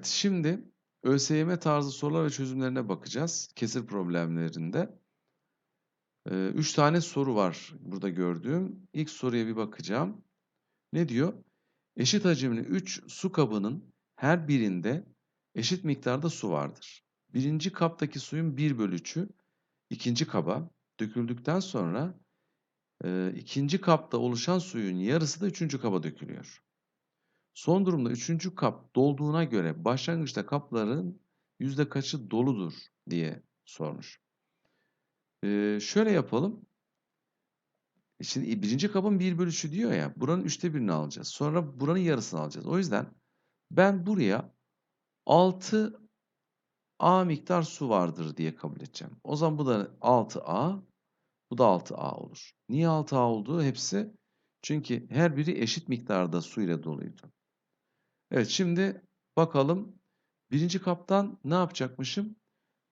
Evet, şimdi ÖSYM tarzı sorular ve çözümlerine bakacağız. Kesir problemlerinde. 3 tane soru var burada gördüğüm. İlk soruya bir bakacağım. Ne diyor? Eşit hacimli 3 su kabının her birinde eşit miktarda su vardır. Birinci kaptaki suyun 1 bölü 3'ü ikinci kaba döküldükten sonra e, ikinci kapta oluşan suyun yarısı da üçüncü kaba dökülüyor. Son durumda üçüncü kap dolduğuna göre başlangıçta kapların yüzde kaçı doludur diye sormuş. Ee, şöyle yapalım. Şimdi birinci kabın 1 bölü 3'ü diyor ya. Buranın üçte birini alacağız. Sonra buranın yarısını alacağız. O yüzden ben buraya 6 A miktar su vardır diye kabul edeceğim. O zaman bu da 6A. Bu da 6A olur. Niye 6A oldu? Hepsi çünkü her biri eşit miktarda su ile doluydu. Evet şimdi bakalım. Birinci kaptan ne yapacakmışım?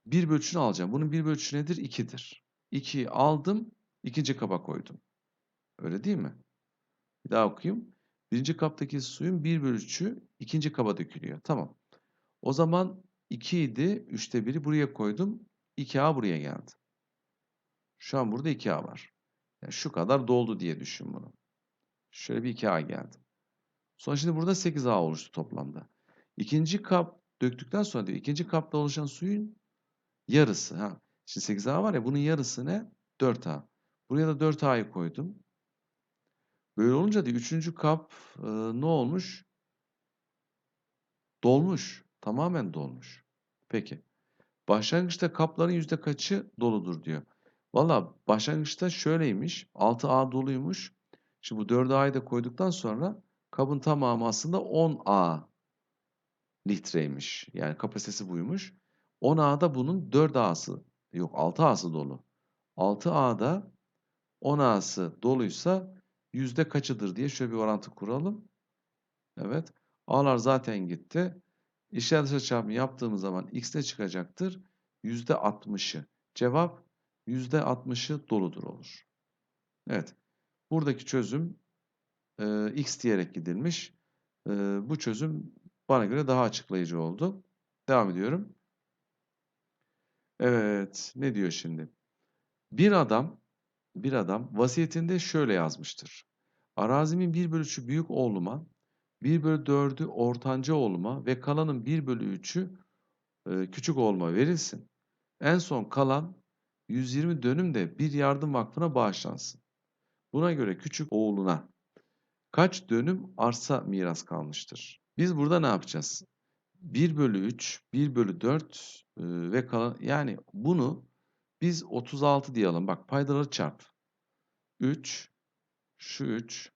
1 bölü alacağım. Bunun 1 bölü nedir? 2'dir. 2'yi aldım. ikinci kaba koydum. Öyle değil mi? Bir daha okuyayım. Birinci kaptaki suyun 1 bölü 3'ü ikinci kaba dökülüyor. Tamam. O zaman 2 idi. 3'te 1'i buraya koydum. 2A buraya geldi. Şu an burada 2A var. Yani şu kadar doldu diye düşün bunu. Şöyle bir 2A geldi. Sonra şimdi burada 8A oluştu toplamda. İkinci kap döktükten sonra diyor ikinci kapta oluşan suyun yarısı. Ha. Şimdi 8A var ya bunun yarısı ne? 4A. Buraya da 4A'yı koydum. Böyle olunca diyor üçüncü kap e, ne olmuş? Dolmuş. Tamamen dolmuş. Peki. Başlangıçta kapların yüzde kaçı doludur diyor. Valla başlangıçta şöyleymiş. 6A doluymuş. Şimdi bu 4A'yı da koyduktan sonra kabın tamamı aslında 10A litreymiş. Yani kapasitesi buymuş. 10A'da bunun 4A'sı yok 6A'sı dolu. 6A'da 10A'sı doluysa yüzde kaçıdır diye şöyle bir orantı kuralım. Evet. A'lar zaten gitti. İşler dışarı çarpımı yaptığımız zaman x ne çıkacaktır? Yüzde 60'ı. Cevap yüzde 60'ı doludur olur. Evet. Buradaki çözüm e, x diyerek gidilmiş. E, bu çözüm bana göre daha açıklayıcı oldu. Devam ediyorum. Evet, ne diyor şimdi? Bir adam, bir adam vasiyetinde şöyle yazmıştır. Arazimin 1 bölü 3'ü büyük oğluma, 1 bölü 4'ü ortanca oğluma ve kalanın 1 bölü 3'ü e, küçük oğluma verilsin. En son kalan 120 dönüm de bir yardım vakfına bağışlansın. Buna göre küçük oğluna kaç dönüm arsa miras kalmıştır? Biz burada ne yapacağız? 1 bölü 3, 1 bölü 4 e, ve kalan yani bunu biz 36 diyelim. Bak paydaları çarp. 3, şu 3,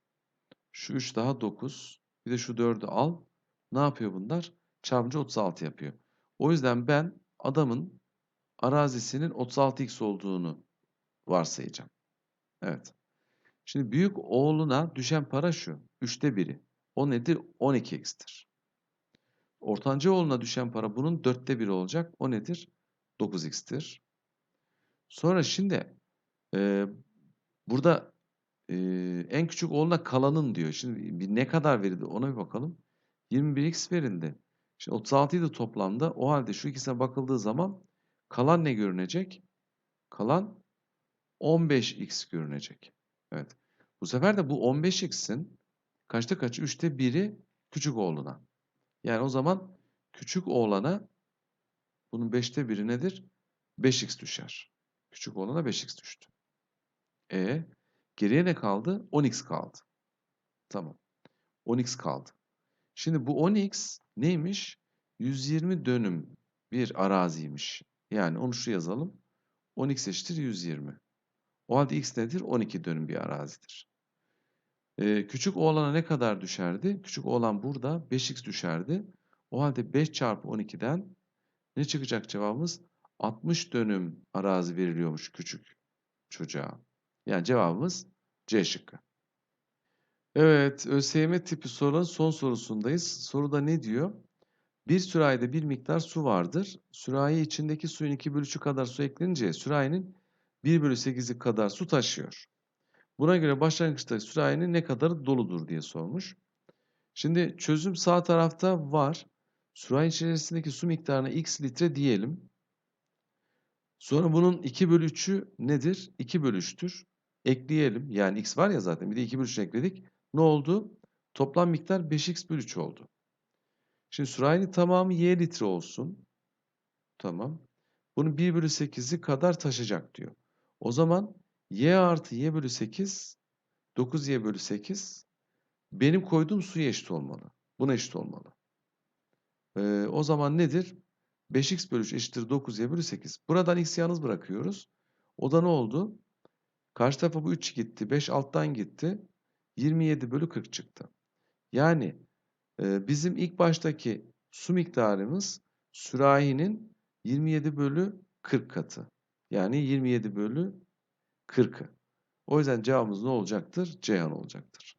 şu 3 daha 9. Bir de şu 4'ü al. Ne yapıyor bunlar? Çarpınca 36 yapıyor. O yüzden ben adamın arazisinin 36x olduğunu varsayacağım. Evet. Şimdi büyük oğluna düşen para şu. Üçte biri. O nedir? 12x'tir. Ortanca oğluna düşen para bunun dörtte biri olacak. O nedir? 9x'tir. Sonra şimdi e, burada e, en küçük oğluna kalanın diyor. Şimdi bir ne kadar verildi ona bir bakalım. 21x verildi. Şimdi 36 idi toplamda. O halde şu ikisine bakıldığı zaman kalan ne görünecek? Kalan 15x görünecek. Evet. Bu sefer de bu 15x'in kaçta kaçı? 3'te 1'i küçük oğluna. Yani o zaman küçük oğlana bunun 5'te 1'i nedir? 5x düşer. Küçük oğlana 5x düştü. E geriye ne kaldı? 10x kaldı. Tamam. 10x kaldı. Şimdi bu 10x neymiş? 120 dönüm bir araziymiş. Yani onu şu yazalım. 10x eşittir 120. O halde x nedir? 12 dönüm bir arazidir. Ee, küçük oğlana ne kadar düşerdi? Küçük oğlan burada 5x düşerdi. O halde 5 çarpı 12'den ne çıkacak cevabımız? 60 dönüm arazi veriliyormuş küçük çocuğa. Yani cevabımız C şıkkı. Evet, ÖSYM tipi soruların son sorusundayız. Soruda ne diyor? Bir sürahide bir miktar su vardır. Sürahi içindeki suyun 2 bölü 3'ü kadar su eklenince sürahinin 1 bölü 8'i kadar su taşıyor. Buna göre başlangıçta sürahinin ne kadar doludur diye sormuş. Şimdi çözüm sağ tarafta var. Sürahi içerisindeki su miktarına x litre diyelim. Sonra bunun 2 bölü 3'ü nedir? 2 bölü 3'tür. Ekleyelim. Yani x var ya zaten. Bir de 2 bölü 3 ekledik. Ne oldu? Toplam miktar 5x bölü 3 oldu. Şimdi sürahinin tamamı y litre olsun. Tamam. Bunu 1 bölü 8'i kadar taşıyacak diyor. O zaman y artı y bölü 8 9y bölü 8 benim koyduğum suya eşit olmalı. Buna eşit olmalı. Ee, o zaman nedir? 5x bölü 3 eşittir 9y bölü 8. Buradan x'i yalnız bırakıyoruz. O da ne oldu? Karşı tarafa bu 3 gitti. 5 alttan gitti. 27 bölü 40 çıktı. Yani e, bizim ilk baştaki su miktarımız sürahinin 27 bölü 40 katı. Yani 27 bölü 40'ı. O yüzden cevabımız ne olacaktır? Ceyhan olacaktır.